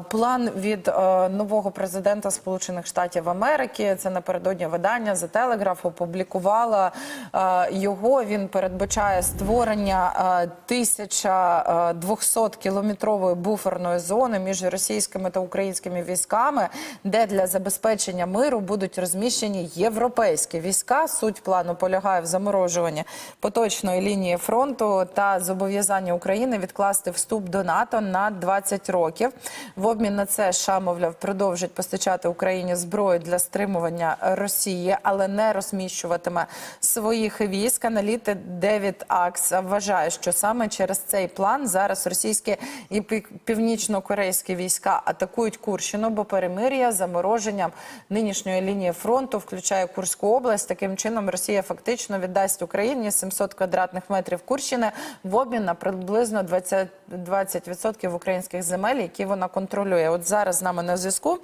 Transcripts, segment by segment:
План від е, нового президента Сполучених Штатів Америки. Це напередодні видання The Telegraph опублікувала е, його. Він передбачає створення е, 1200 кілометрової буферної зони між російськими та українськими військами, де для забезпечення миру будуть розміщені європейські війська. Суть плану полягає в заморожуванні поточної лінії фронту та зобов'язання України відкласти вступ до НАТО на 20 років. В обмін на це США, мовляв, продовжить постачати Україні зброю для стримування Росії, але не розміщуватиме своїх військ. Аналітик Девід Акс вважає, що саме через цей план зараз російські і пі- північно-корейські війська атакують Курщину, бо перемир'я замороженням нинішньої лінії фронту включає Курську область. Таким чином Росія фактично віддасть Україні 700 квадратних метрів Курщини в обмін на приблизно 20%, 20% українських земель, які вона контролює. От зараз з нами на зв'язку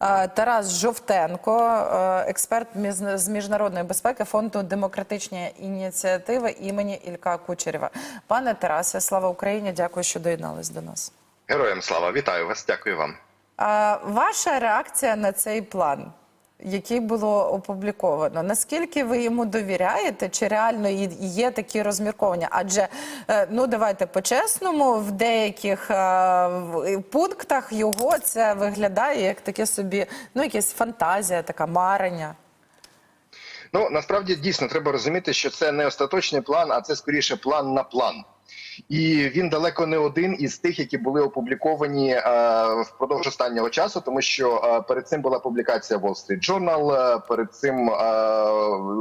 е, Тарас Жовтенко, е, експерт з міжнародної безпеки фонду демократичні ініціативи імені Ілька Кучерєва. Пане Тарасе, слава Україні! Дякую, що доєднались до нас. Героям слава, вітаю вас, дякую вам. Ваша реакція на цей план, який було опубліковано, наскільки ви йому довіряєте, чи реально є такі розмірковання? Адже е, ну давайте по-чесному, в деяких е, пунктах його це виглядає як таке собі, ну якась фантазія, така марення. Ну насправді дійсно треба розуміти, що це не остаточний план, а це скоріше план на план. І він далеко не один із тих, які були опубліковані е, впродовж останнього часу, тому що е, перед цим була публікація Wall Street Journal, е, перед цим е,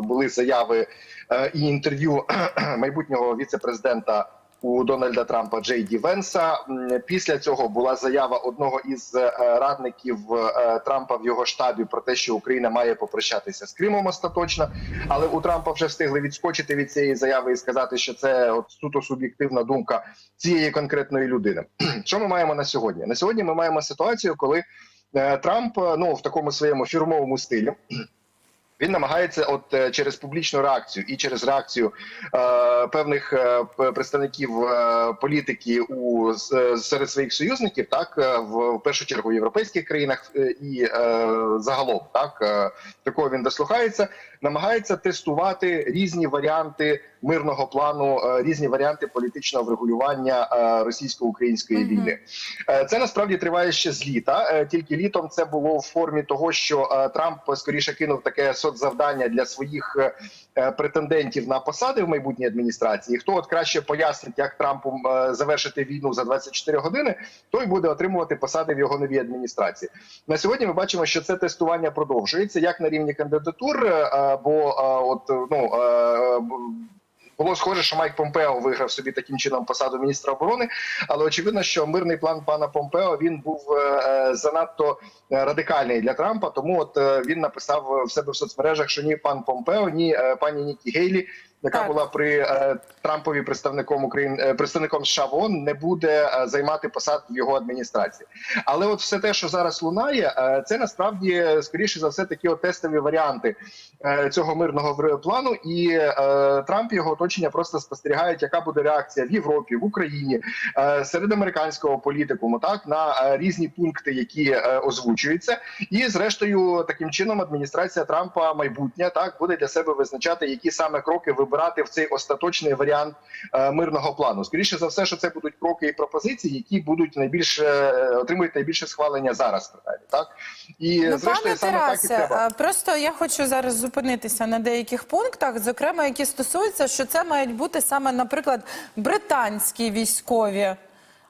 були заяви е, і інтерв'ю майбутнього віце-президента у Дональда Трампа Джей Ді Венса. Після цього була заява одного із е, радників е, Трампа в його штабі про те, що Україна має попрощатися з Кримом остаточно. Але у Трампа вже встигли відскочити від цієї заяви і сказати, що це от суто суб'єктивна думка цієї конкретної людини. Що ми маємо на сьогодні? На сьогодні ми маємо ситуацію, коли е, Трамп ну в такому своєму фірмовому стилі. Він намагається, от е, через публічну реакцію і через реакцію е, певних е, представників е, політики у е, серед своїх союзників, так в, в першу чергу в європейських країнах і е, загалом, так такого він дослухається, намагається тестувати різні варіанти мирного плану, е, різні варіанти політичного врегулювання е, російсько-української війни. Е, Це насправді триває ще з літа. Тільки літом це було в формі того, що Трамп скоріше кинув таке соцзавдання для своїх претендентів на посади в майбутній адміністрації. Хто от краще пояснить, як Трампу завершити війну за 24 години, той буде отримувати посади в його новій адміністрації. На сьогодні ми бачимо, що це тестування продовжується як на рівні кандидатур, бо от ну. було схоже, що Майк Помпео виграв собі таким чином посаду міністра оборони, але очевидно, що мирний план пана Помпео він був е, е, занадто е, радикальний для Трампа. Тому от він написав в себе в соцмережах, що ні пан Помпео, ні пані Нікі Гейлі, яка Так. була при е, Трампові представником України е, представником США в ООН, не буде е, займати посад в його адміністрації. Але от все те, що зараз лунає, е, це насправді е, скоріше за все такі от тестові варіанти е, цього мирного плану, і е, Трамп і його оточення просто спостерігають, яка буде реакція в Європі, в Україні, е, серед американського політикуму, так на е, різні пункти, які е, озвучуються, і зрештою таким чином адміністрація Трампа майбутня так буде для себе визначати, які саме кроки вибирати в цей остаточний варіант е, мирного плану. Скоріше за все, що це будуть кроки і пропозиції, які будуть найбільше отримують найбільше схвалення зараз. Так і Ну, зрештою пане саме так і треба. просто я хочу зараз зупинитися на деяких пунктах, зокрема, які стосуються, що це мають бути саме, наприклад, британські військові.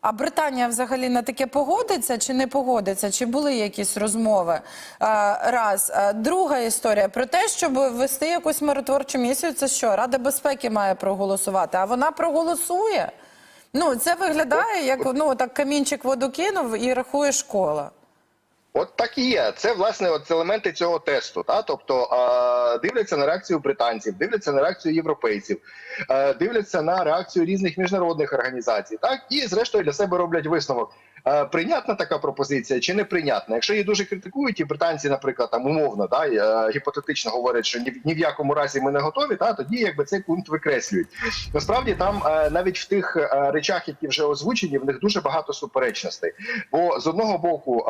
А Британія взагалі на таке погодиться чи не погодиться? Чи були якісь розмови? Раз. Друга історія про те, щоб ввести якусь миротворчу місію, це що? Рада безпеки має проголосувати, а вона проголосує. Ну, це виглядає як ну так камінчик воду кинув і рахує школа. От так і є. Це власне от елементи цього тесту. Та тобто е, дивляться на реакцію британців, дивляться на реакцію європейців, е, дивляться на реакцію різних міжнародних організацій. Так і зрештою для себе роблять висновок. Е, прийнятна така пропозиція чи неприйнятна. Якщо її дуже критикують, і британці, наприклад, там умовно да е, гіпотетично говорять, що ні, ні в якому разі ми не готові, та тоді якби цей пункт викреслюють. Насправді там е, навіть в тих речах, які вже озвучені, в них дуже багато суперечностей. Бо з одного боку,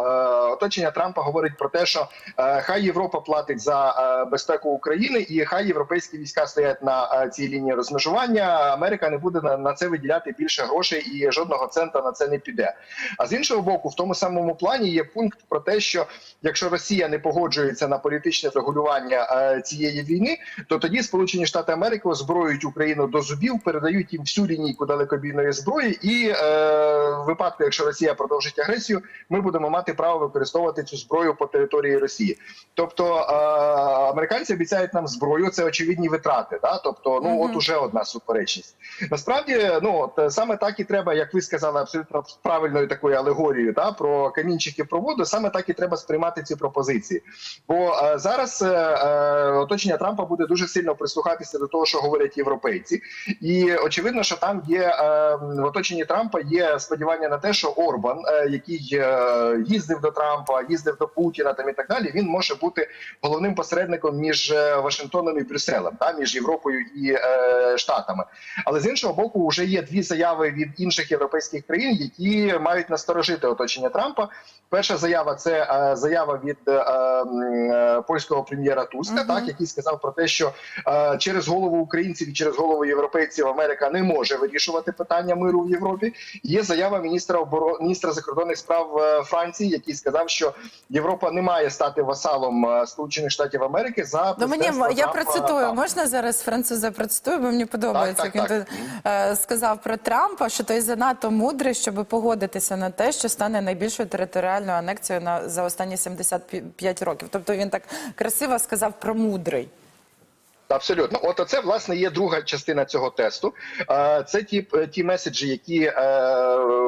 оточення Трампа говорить про те, що хай Європа платить за безпеку України, і хай європейські війська стоять на цій лінії розмежування. Америка не буде на це виділяти більше грошей, і жодного цента на це не піде. А з іншого боку, в тому самому плані є пункт про те, що якщо Росія не погоджується на політичне врегулювання е, цієї війни, то тоді Сполучені Штати Америки озброюють Україну до зубів, передають їм всю лінійку далекобійної зброї, і е, в випадку, якщо Росія продовжить агресію, ми будемо мати право використовувати цю зброю по території Росії. Тобто е, американці обіцяють нам зброю, це очевидні витрати. Да? Тобто, ну от уже одна суперечність. Насправді, ну от саме так і треба, як ви сказали, абсолютно правильною такою алегорією, да, про камінчики про воду. Саме так і треба сприймати ці пропозиції. Бо е, зараз е, е, оточення Трампа буде дуже сильно прислухатися до того, що говорять європейці, і очевидно, що там є е, в оточенні Трампа є сподівання на те, що Орбан, е, який е, їздив до Трампа, їздив до Путіна там і так далі, він може бути головним посередником між е, Вашингтоном і Брюсселем, та між Європою і е, Штатами. Але з іншого боку, вже є дві заяви від інших європейських країн, які мають насторожити оточення Трампа. Перша заява це е, заява від е, е, польського прем'єра Туска, Мгм. так який сказав про те, що е, через голову українців і через голову європейців Америка не може вирішувати питання миру в Європі. Є заява міністра оборо... міністра закордонних справ е, Франції, який сказав, що Європа не має стати васалом е, Сполучених Штатів Америки за Ну, мені я процитую. там. Можна зараз француза процитую, бо мені подобається, Так, як так, він е, сказав про Трампа, що той занадто мудрий, щоб погодитися на те, що стане найбільшою територіальною анексією на за останні 75 років. Тобто він так красиво сказав про мудрий. Абсолютно, от це власне є друга частина цього тесту. Е, Це ті ті меседжі, які е,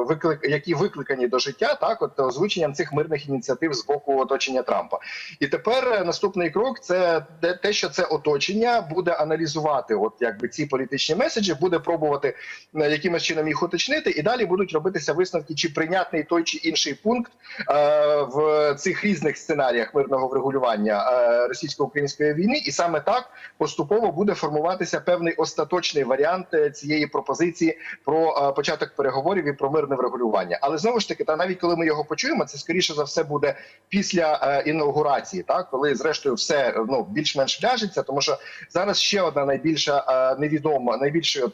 виклик, які викликані до життя, так от озвученням цих мирних ініціатив з боку оточення Трампа. І тепер е, наступний крок це те- що це оточення буде аналізувати, от якби ці політичні меседжі, буде пробувати е, якимось чином їх уточнити, і далі будуть робитися висновки, чи прийнятний той чи інший пункт е, в цих різних сценаріях мирного врегулювання е, російсько-української війни, і саме так поступово буде формуватися певний остаточний варіант е, цієї пропозиції про е, початок переговорів і про мирне врегулювання. Але знову ж таки, та навіть коли ми його почуємо, це скоріше за все буде після е, інаугурації, так коли зрештою все ну більш-менш ляжеться, тому що зараз ще одна найбільша невідома, найбільша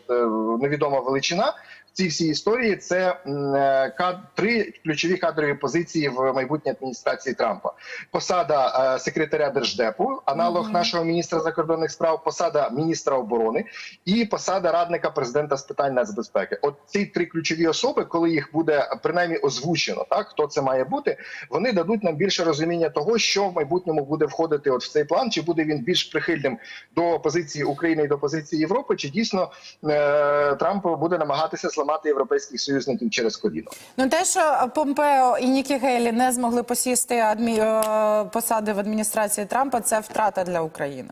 невідома величина. В Цій всій історії це е, три ключові кадрові позиції в майбутній адміністрації Трампа. Посада е, секретаря держдепу, аналог Мгм. нашого міністра закордонних справ, посада міністра оборони і посада радника президента з питань нацбезпеки. От ці три ключові особи, коли їх буде принаймні озвучено, так хто це має бути, вони дадуть нам більше розуміння того, що в майбутньому буде входити от в цей план, чи буде він більш прихильним до позиції України і до позиції Європи, чи дійсно е, Трамп буде намагатися зламати європейських союзників через коліно. Ну те, що Помпео і Нікі Гейлі не змогли посісти адмі... е, посади в адміністрації Трампа, це втрата для України.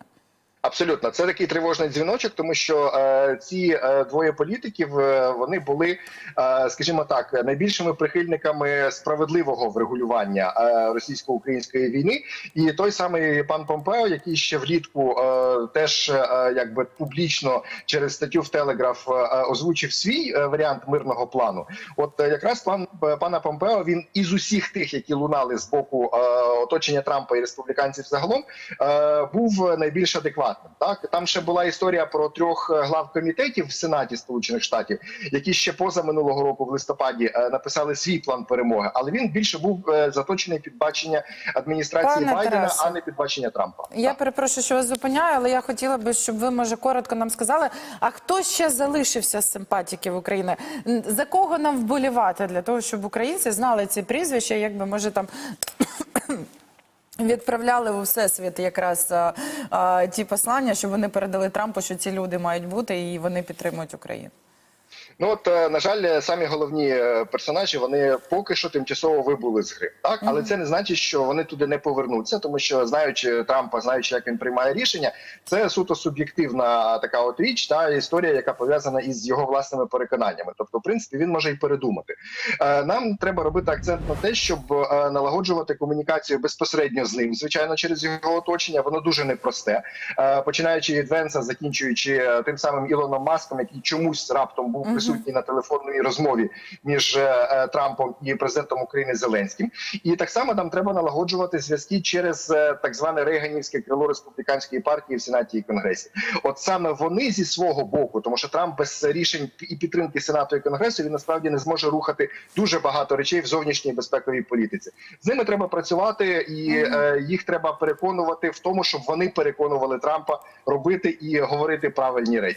Абсолютно, це такий тривожний дзвіночок, тому що е, ці е, двоє політиків е, вони були, е, скажімо так, найбільшими прихильниками справедливого врегулювання е, російсько-української війни. І той самий пан Помпео, який ще влітку е, теж е, якби публічно через статтю в Телеграф е, озвучив свій е, варіант мирного плану. От е, якраз план е, пана Помпео він із усіх тих, які лунали з боку е, оточення Трампа і республіканців загалом, е, був найбільш адекватним. Так там ще була історія про трьох е, глав комітетів в Сенаті Сполучених Штатів, які ще поза минулого року в листопаді е, написали свій план перемоги, але він більше був е, заточений під бачення адміністрації Пане Байдена, Тарасе, а не під бачення Трампа. Я Так. перепрошую, що вас зупиняю, але я хотіла би, щоб ви може коротко нам сказали, а хто ще залишився з симпатіків України? За кого нам вболівати для того, щоб українці знали ці прізвища, якби може там. Відправляли у всесвіт якраз а, а, ті послання, щоб вони передали Трампу, що ці люди мають бути і вони підтримують Україну. Ну от е, на жаль, самі головні е, персонажі вони поки що тимчасово вибули з гри. Так, але це не значить, що вони туди не повернуться, тому що знаючи Трампа, знаючи, як він приймає рішення, це суто суб'єктивна така от річ, та історія, яка пов'язана із його власними переконаннями. Тобто, в принципі, він може і передумати. Е, Нам треба робити акцент на те, щоб е, налагоджувати комунікацію безпосередньо з ним, звичайно, через його оточення. Воно дуже непросте. Е, Починаючи від Венса, закінчуючи е, тим самим Ілоном Маском, який чомусь раптом був присутній на телефонній розмові між е, е, Трампом і президентом України Зеленським. І так само нам треба налагоджувати зв'язки через е, так зване рейганівське крило республіканської партії в сенаті і конгресі. От саме вони зі свого боку, тому що Трамп без рішень і підтримки сенату і конгресу він насправді не зможе рухати дуже багато речей в зовнішній безпековій політиці. З ними треба працювати, і е, їх треба переконувати в тому, щоб вони переконували Трампа робити і говорити правильні речі.